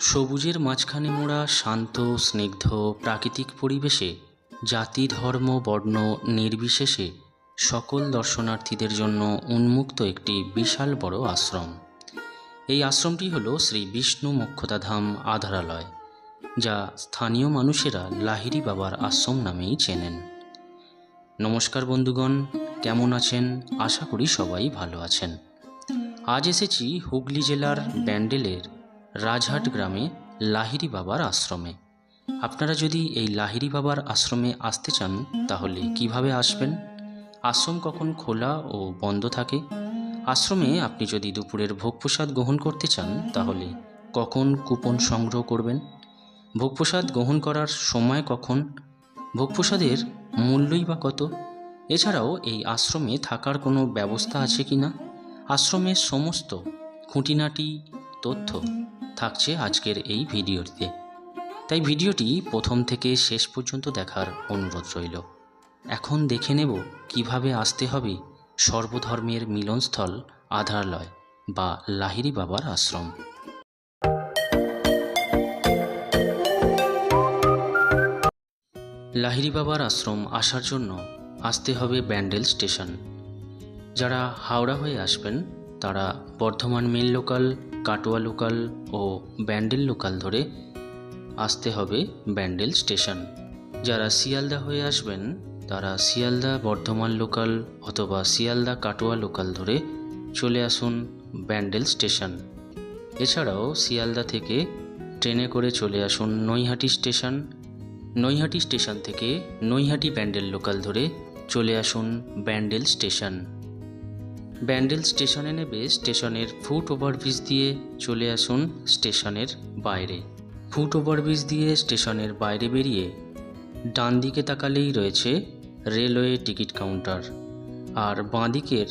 সবুজের মাঝখানে মোড়া শান্ত, স্নিগ্ধ প্রাকৃতিক পরিবেশে, জাতি, ধর্ম, বর্ণ নির্বিশেষে সকল দর্শনার্থীদের জন্য উন্মুক্ত একটি বিশাল বড় আশ্রম। এই আশ্রমটি হল শ্রী বিষ্ণু মোক্ষদাধাম আধারালয়, যা স্থানীয় মানুষেরা লাহিড়ী বাবার আশ্রম নামেই চেনেন। নমস্কার বন্ধুগণ, কেমন আছেন? আশা করি সবাই ভালো আছেন। আজ এসেছি হুগলি জেলার ব্যান্ডেলের রাজহাট গ্রামে লাহিড়ী বাবার আশ্রমে। আপনারা যদি এই লাহিড়ী বাবার আশ্রমে আসতে চান, তাহলে কীভাবে আসবেন? আশ্রম কখন খোলা ও বন্ধ থাকে? আশ্রমে আপনি যদি দুপুরের ভোগ প্রসাদ গ্রহণ করতে চান, তাহলে কখন কুপন সংগ্রহ করবেন? ভোগ প্রসাদ গ্রহণ করার সময় কখন? ভোগ প্রসাদের মূল্যই বা কত? এছাড়াও এই আশ্রমে থাকার কোনো ব্যবস্থা আছে কি না আশ্রমের সমস্ত খুঁটিনাটি তথ্য থাকছে আজকের এই ভিডিওটিতে। তাই ভিডিওটি প্রথম থেকে শেষ পর্যন্ত দেখার অনুরোধ রইল। এখন দেখে নেব কীভাবে আসতে হবে সর্বধর্মের মিলনস্থল আধারলয় বা লাহিড়ী বাবার আশ্রম। লাহিড়ী বাবার আশ্রম আসার জন্য আসতে হবে ব্যান্ডেল স্টেশন। যারা হাওড়া হয়ে আসবেন, তারা Bardhaman mail local, Katwa local ও ব্যান্ডেল লোকাল ধরে আসতে হবে ব্যান্ডেল স্টেশন। যারা শিয়ালদা হয়ে আসবেন, তারা শিয়ালদা, বর্ধমান লোকাল অথবা শিয়ালদা, কাটোয়া লোকাল ধরে চলে আসুন ব্যান্ডেল স্টেশন। এছাড়াও শিয়ালদা থেকে ট্রেনে করে চলে আসুন নৈহাটি স্টেশন। নৈহাটি স্টেশন থেকে নৈহাটি ব্যান্ডেল লোকাল ধরে চলে আসুন ব্যান্ডেল স্টেশন। ব্যান্ডেল স্টেশনে নেবে স্টেশনের ফুট ওভারব্রিজ দিয়ে চলে আসুন স্টেশনের বাইরে। ফুট ওভারব্রিজ দিয়ে স্টেশনের বাইরে বেরিয়ে ডান দিকে তাকালেই রয়েছে রেলওয়ে টিকিট কাউন্টার। আর বাঁ দিকের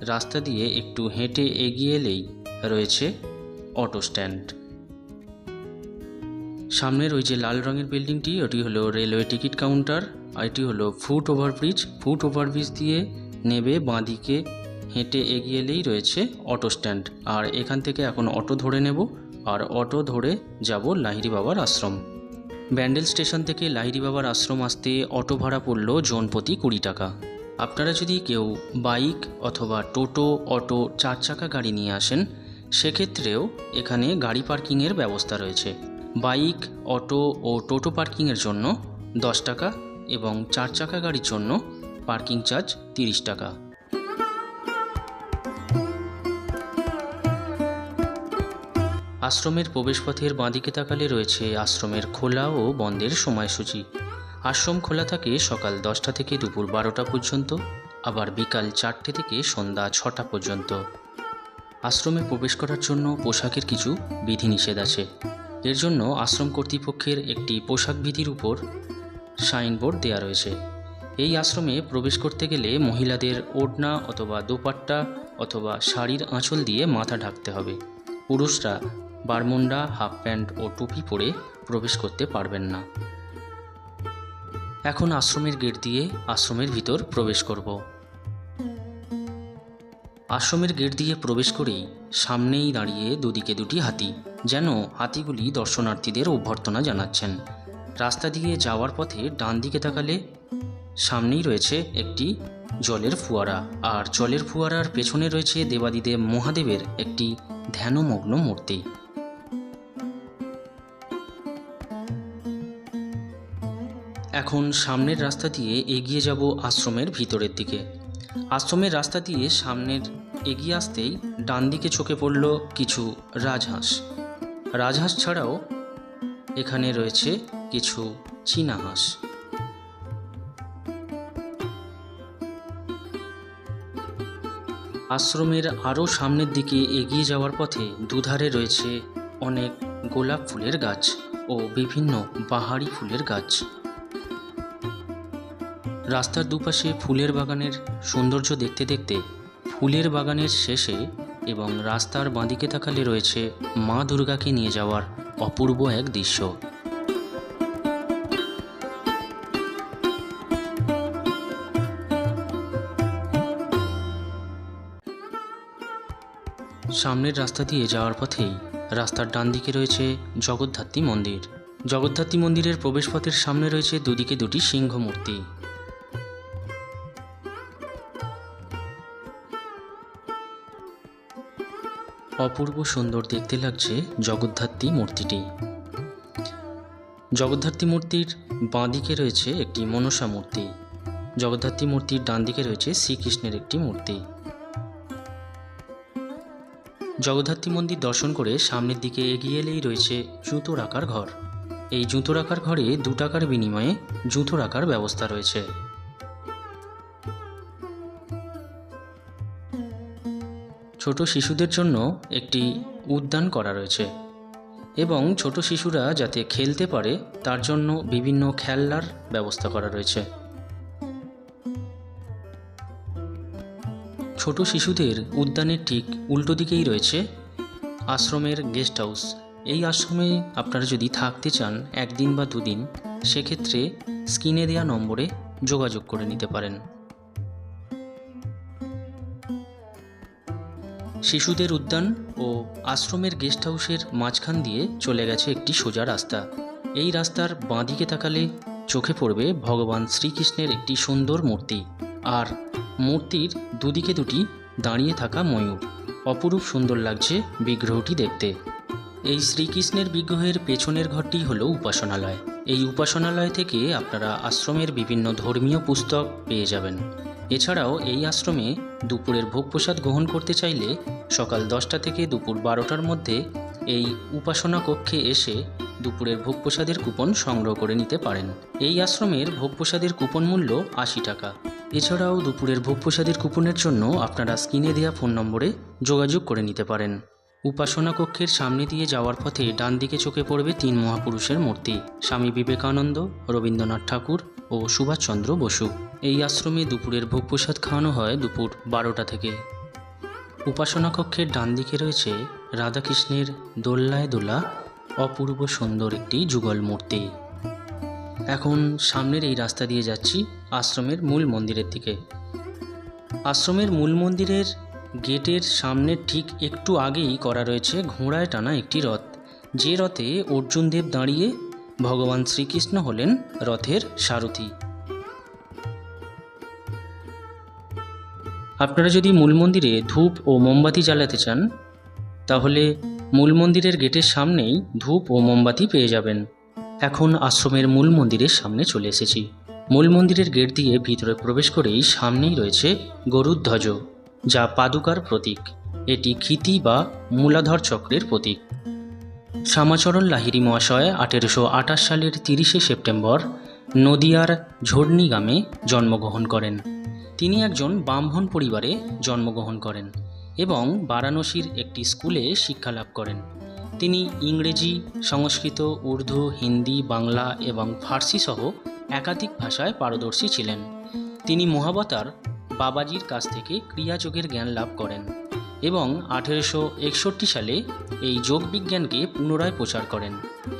রাস্তা দিয়ে একটু হেঁটে এগিয়ে এলেই রয়েছে অটো স্ট্যান্ড। সামনের ওই যে লাল রঙের বিল্ডিংটি, ওটি হলো রেলওয়ে টিকিট কাউন্টার, আর এটি হলো ফুট ওভারব্রিজ। ফুট ওভারব্রিজ দিয়ে নেবে বাঁদিকে হেঁটে এগিয়ে এলেই রয়েছে অটো স্ট্যান্ড। আর এখান থেকে এখন অটো ধরে নেব, আর অটো ধরে যাব লাহিড়ী বাবার আশ্রম। ব্যান্ডেল স্টেশন থেকে লাহিড়ী বাবার আশ্রম আসতে অটো ভাড়া পড়ল জনপ্রতি কুড়ি টাকা। আপনারা যদি কেউ বাইক অথবা টোটো, অটো, চার চাকা গাড়ি নিয়ে আসেন, সেক্ষেত্রেও এখানে গাড়ি পার্কিংয়ের ব্যবস্থা রয়েছে। বাইক, অটো ও টোটো পার্কিংয়ের জন্য দশ টাকা এবং চার চাকা গাড়ির জন্য পার্কিং চার্জ তিরিশ টাকা। আশ্রমের প্রবেশপথের বাঁদিকে তাকালে রয়েছে আশ্রমের খোলা ও বন্ধের সময়সূচি। আশ্রম খোলা থাকে সকাল দশটা থেকে দুপুর বারোটা পর্যন্ত, আবার বিকাল চারটে থেকে সন্ধ্যা ছটা পর্যন্ত। আশ্রমে প্রবেশ করার জন্য পোশাকের কিছু বিধিনিষেধ আছে। এর জন্য আশ্রম কর্তৃপক্ষের একটি পোশাক বিধির উপর সাইনবোর্ড দেওয়া রয়েছে। এই আশ্রমে প্রবেশ করতে গেলে মহিলাদের ওড়না অথবা দোপাট্টা অথবা শাড়ির আঁচল দিয়ে মাথা ঢাকতে হবে। পুরুষরা বারমুন্ডা হাফ প্যান্ট ও টুপি পরে প্রবেশ করতে পারবেন না। এখন আশ্রমের গেট দিয়ে আশ্রমের ভিতর প্রবেশ করব। আশ্রমের গেট দিয়ে প্রবেশ করেই সামনেই দাঁড়িয়ে দুদিকে দুটি হাতি, যেন হাতিগুলি দর্শনার্থীদের অভ্যর্থনা জানাচ্ছেন। রাস্তা দিয়ে যাওয়ার পথে ডান দিকে তাকালে সামনেই রয়েছে একটি জলের ফুয়ারা, আর জলের ফুয়ারার পেছনে রয়েছে দেবাদিদেব মহাদেবের একটি ধ্যানমগ্ন মূর্তি। এখন সামনের রাস্তা দিয়ে এগিয়ে যাব আশ্রমের ভিতরের দিকে। আশ্রমের রাস্তা দিয়ে সামনের এগিয়ে আসতেই ডান দিকে চোখে পড়ল কিছু রাজহাঁস। রাজহাঁস ছাড়াও এখানে রয়েছে কিছু চীনা হাঁস। আশ্রমের আরও সামনের দিকে এগিয়ে যাওয়ার পথে দুধারে রয়েছে অনেক গোলাপ ফুলের গাছ ও বিভিন্ন বাহারি ফুলের গাছ। রাস্তার দুপাশে ফুলের বাগানের সৌন্দর্য দেখতে দেখতে ফুলের বাগানের শেষে এবং রাস্তার বাঁদিকে তাকালে রয়েছে মা দুর্গাকে নিয়ে যাওয়ার অপূর্ব এক দৃশ্য। সামনের রাস্তা দিয়ে যাওয়ার পথেই রাস্তার ডান দিকে রয়েছে জগদ্ধাত্রী মন্দির। জগদ্ধাত্রী মন্দিরের প্রবেশপথের সামনে রয়েছে দুদিকে দুটি সিংহ মূর্তি অপূর্ব সুন্দর দেখতে লাগছে জগদ্ধাত্রী মূর্তিটি। জগদ্ধাত্রী মূর্তির বাঁ দিকে রয়েছে একটি মনসা মূর্তি। জগদ্ধাত্রী মূর্তির ডান দিকে রয়েছে শ্রীকৃষ্ণের একটি মূর্তি। জগদ্ধাত্রী মন্দির দর্শন করে সামনের দিকে এগিয়ে এলেই রয়েছে জুতো রাখার ঘর। এই জুতো রাখার ঘরে দু টাকার বিনিময়ে জুতো রাখার ব্যবস্থা রয়েছে। ছোট শিশুদের জন্য একটি উদ্যান করা রয়েছে এবং ছোট শিশুরা যাতে খেলতে পারে, তার জন্য বিভিন্ন খেলনার ব্যবস্থা করা রয়েছে। ছোট শিশুদের উদ্যানের ঠিক উল্টো দিকেই রয়েছে আশ্রমের গেস্ট হাউস। এই আশ্রমে আপনারা যদি থাকতে চান একদিন বা দুদিন, সেক্ষেত্রে স্ক্রিনে দেওয়া নম্বরে যোগাযোগ করে নিতে পারেন। শিশুদের উদ্যান ও আশ্রমের গেস্ট হাউসের মাঝখান দিয়ে চলে গেছে একটি সোজা রাস্তা। এই রাস্তার বাঁদিকে তাকালে চোখে পড়বে ভগবান শ্রীকৃষ্ণের একটি সুন্দর মূর্তি। আর মূর্তির দুদিকে দুটি দাঁড়িয়ে থাকা ময়ূর। অপরূপ সুন্দর লাগছে বিগ্রহটি দেখতে। এই শ্রীকৃষ্ণের বিগ্রহের পেছনের ঘরটি হল উপাসনালয়। এই উপাসনালয় থেকে আপনারা আশ্রমের বিভিন্ন ধর্মীয় পুস্তক পেয়ে যাবেন। এছাড়াও এই আশ্রমে দুপুরের ভোগ প্রসাদ গ্রহণ করতে চাইলে সকাল দশটা থেকে দুপুর বারোটার মধ্যে এই উপাসনা কক্ষে এসে দুপুরের ভোগ প্রসাদের কুপন সংগ্রহ করে নিতে পারেন। এই আশ্রমের ভোগ প্রসাদের কুপন মূল্য আশি টাকা। এছাড়াও দুপুরের ভোগ প্রসাদের কুপনের জন্য আপনারা স্ক্রিনে দেওয়া ফোন নম্বরে যোগাযোগ করে নিতে পারেন। উপাসনা কক্ষের সামনে দিয়ে যাওয়ার পথে ডান দিকে চোখে পড়বে তিন মহাপুরুষের মূর্তি, স্বামী বিবেকানন্দ, রবীন্দ্রনাথ ঠাকুর ও সুভাষচন্দ্র বসু। এই আশ্রমে দুপুরের ভোগ প্রসাদ খাওয়ানো হয় দুপুর বারোটা থেকে। উপাসনা কক্ষের ডান দিকে রয়েছে রাধাকৃষ্ণের দোল্লায় দোলা, অপূর্ব সুন্দর একটি যুগল মূর্তি। এখন সামনের এই রাস্তা দিয়ে যাচ্ছি আশ্রমের মূল মন্দিরের দিকে। আশ্রমের মূল মন্দিরের গেটের সামনে ঠিক একটু আগেই করা রয়েছে ঘোড়ায় টানা একটি রথ। যে রথে অর্জুনদেব দাঁড়িয়ে ভগবান শ্রীকৃষ্ণ হলেন রথের সারথি। আপনারা যদি মূল মন্দিরে ধূপ ও মোমবাতি জ্বালাতে চান, তাহলে মূল মন্দিরের গেটের সামনেই ধূপ ও মোমবাতি পেয়ে যাবেন। এখন আশ্রমের মূল মন্দিরের সামনে চলে এসেছি। মূল মন্দিরের গেট দিয়ে ভিতরে প্রবেশ করেই সামনেই রয়েছে গরুর ধ্বজ। যা পাদুকার প্রতীক। এটি ক্ষিতি বা মূলাধর চক্রের প্রতীক। শ্যামাচরণ লাহিড়ী মহাশয় আঠেরোশো আঠাশ সালের তিরিশে সেপ্টেম্বর নদিয়ার ঝোড়নি গ্রামে জন্মগ্রহণ করেন। তিনি একজন ব্রাহ্মণ পরিবারে জন্মগ্রহণ করেন এবং বারাণসীর একটি স্কুলে শিক্ষালাভ করেন। তিনি ইংরেজি, সংস্কৃত, উর্দু, হিন্দি, বাংলা এবং ফার্সি সহ একাধিক ভাষায় পারদর্শী ছিলেন। তিনি মহাবতার বাবাজির কাছ থেকে ক্রিয়াযোগের জ্ঞান লাভ করেন এবং আঠেরোশো একষট্টি সালে এই যোগ বিজ্ঞানকে পুনরায় প্রচার করেন।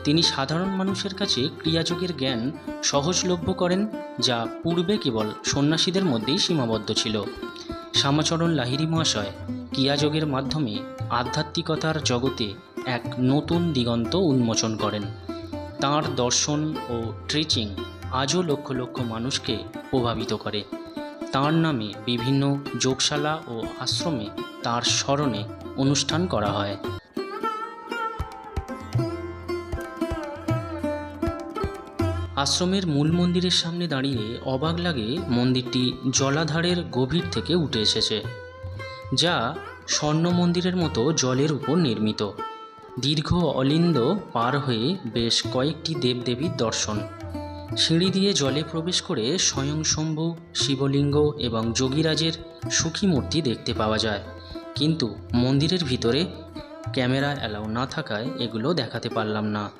তিনি সাধারণ মানুষের কাছে ক্রিয়াযোগের জ্ঞান সহজলভ্য করেন, যা পূর্বে কেবল সন্ন্যাসীদের মধ্যেই সীমাবদ্ধ ছিল। শ্যামাচরণ লাহিড়ী মহাশয় ক্রিয়াযোগের মাধ্যমে আধ্যাত্মিকতার জগতে এক নতুন দিগন্ত উন্মোচন করেন। তাঁর দর্শন ও ট্রিচিং আজও লক্ষ লক্ষ মানুষকে প্রভাবিত করে। তাঁর নামে বিভিন্ন যোগশালা ও আশ্রমে তার স্মরণে অনুষ্ঠান করা হয়। আশ্রমের মূল মন্দিরের সামনে দাঁড়িয়ে অবাক লাগে মন্দিরটি জলাধারের গভীর থেকে উঠে এসেছে, যা স্বর্ণ মন্দিরের মতো জলের উপর নির্মিত। দীর্ঘ অলিন্দ পার হয়ে বেশ কয়েকটি দেবদেবীর দর্শন। সিঁড়ি দিয়ে জলে প্রবেশ করে স্বয়ংশম্ভু শিবলিঙ্গ এবং যোগীরাজের সুখী মূর্তি দেখতে পাওয়া যায়। কিন্তু মন্দিরের ভিতরে ক্যামেরা অ্যালাউ না থাকায় এগুলো দেখাতে পারলাম না।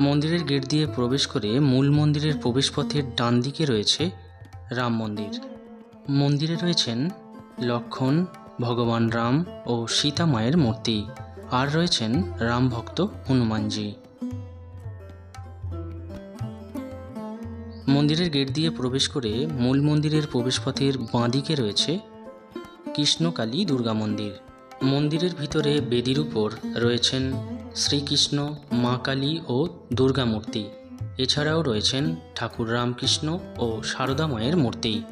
মন্দিরের গেট দিয়ে প্রবেশ করে মূল মন্দিরের প্রবেশপথের ডান দিকে রয়েছে রাম মন্দির। মন্দিরে রয়েছেন লক্ষণ, ভগবান রাম ও সীতা মায়ের মূর্তি। আর রয়েছেন রাম ভক্ত হনুমানজি। মন্দিরের গেট দিয়ে প্রবেশ করে মূল মন্দিরের প্রবেশপথের বাঁদিকে রয়েছে কৃষ্ণকালী দুর্গা মন্দির। মন্দিরের ভিতরে বেদির উপর রয়েছেন শ্রীকৃষ্ণ, মা কালী ও দুর্গা মূর্তি। এছাড়াও রয়েছেন ঠাকুর রামকৃষ্ণ ও সারদা মায়ের মূর্তি।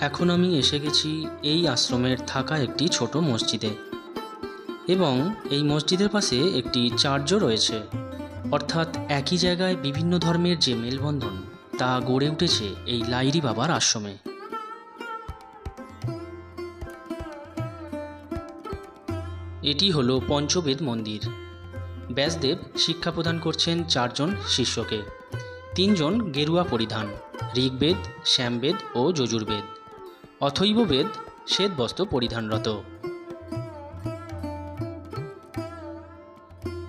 এখন আমি এসে গেছি এই আশ্রমের থাকা একটি ছোট মসজিদে। এবং এই মসজিদের পাশে একটি চার্চও রয়েছে। অর্থাৎ একই জায়গায় বিভিন্ন ধর্মের যে মেলবন্ধন, তা গড়ে উঠেছে এই লাইরি বাবার আশ্রমে। এটি হলো পঞ্চবেদ মন্দির। ব্যাসদেব শিক্ষা প্রদান করছেন চারজন শিষ্যকে। তিনজন গেরুয়া পরিধান, ঋগ্বেদ, শ্যামবেদ ও যজুর্বেদ। অথৈববেদ শ্বেতবস্ত্র পরিধানরত।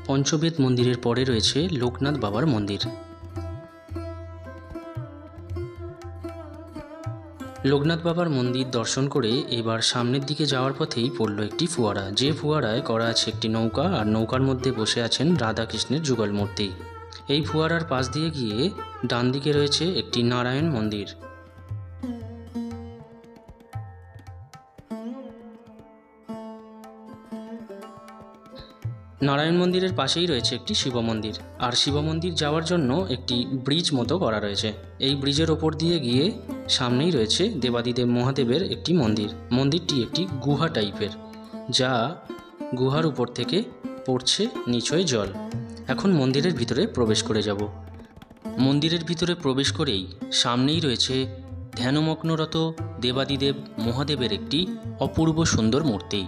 পঞ্চবেদ মন্দিরের পরে রয়েছে লোকনাথ বাবার মন্দির। লোকনাথ বাবার মন্দির দর্শন করে এবার সামনের দিকে যাওয়ার পথেই পড়ল একটি ফোয়ারা। যে ফুয়ারায় করা আছে একটি নৌকা, আর নৌকার মধ্যে বসে আছেন রাধাকৃষ্ণের যুগল মূর্তি এই ফুয়ারার পাশ দিয়ে গিয়ে ডান দিকে রয়েছে একটি নারায়ণ মন্দির। নারায়ণ মন্দিরের পাশেই রয়েছে একটি শিব মন্দির। আর শিব মন্দির যাওয়ার জন্য একটি ব্রিজ মতো করা রয়েছে। এই ব্রিজের ওপর দিয়ে গিয়ে সামনেই রয়েছে দেবাদিদেব মহাদেবের একটি মন্দির। মন্দিরটি একটি গুহা টাইপের, যা গুহার উপর থেকে পড়ছে নিচয় জল। এখন মন্দিরের ভিতরে প্রবেশ করে যাব। মন্দিরের ভিতরে প্রবেশ করেই সামনেই রয়েছে ধ্যানমগ্নরত দেবাদিদেব মহাদেবের একটি অপূর্ব সুন্দর মূর্তি।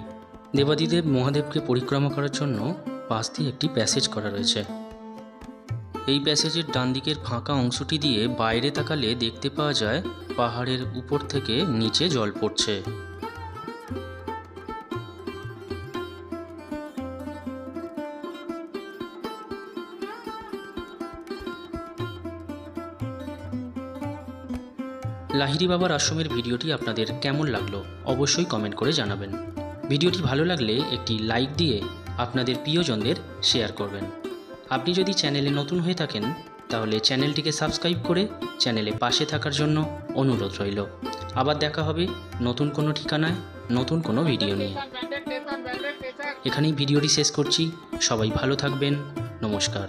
দেবাদিদেব মহাদেবকে পরিক্রমা করার জন্য পাশ দিয়ে একটি প্যাসেজ করা রয়েছে। এই প্যাসেজের ডান দিকের ফাঁকা অংশটি দিয়ে বাইরে তাকালে দেখতে পাওয়া যায় পাহাড়ের উপর থেকে নিচে জল পড়ছে। লাহিরি বাবার আশ্রমের ভিডিওটি আপনাদের কেমন লাগল অবশ্যই কমেন্ট করে জানাবেন। ভিডিওটি ভালো লাগলে একটি লাইক দিয়ে আপনাদের প্রিয়জনদের শেয়ার করবেন। আপনি যদি চ্যানেলে নতুন হয়ে থাকেন, তাহলে চ্যানেলটিকে সাবস্ক্রাইব করে চ্যানেলে পাশে থাকার জন্য অনুরোধ রইল। আবার দেখা হবে নতুন কোনো ঠিকানায়, নতুন কোনো ভিডিও নিয়ে। এখানেই ভিডিওটি শেষ করছি। সবাই ভালো থাকবেন। নমস্কার।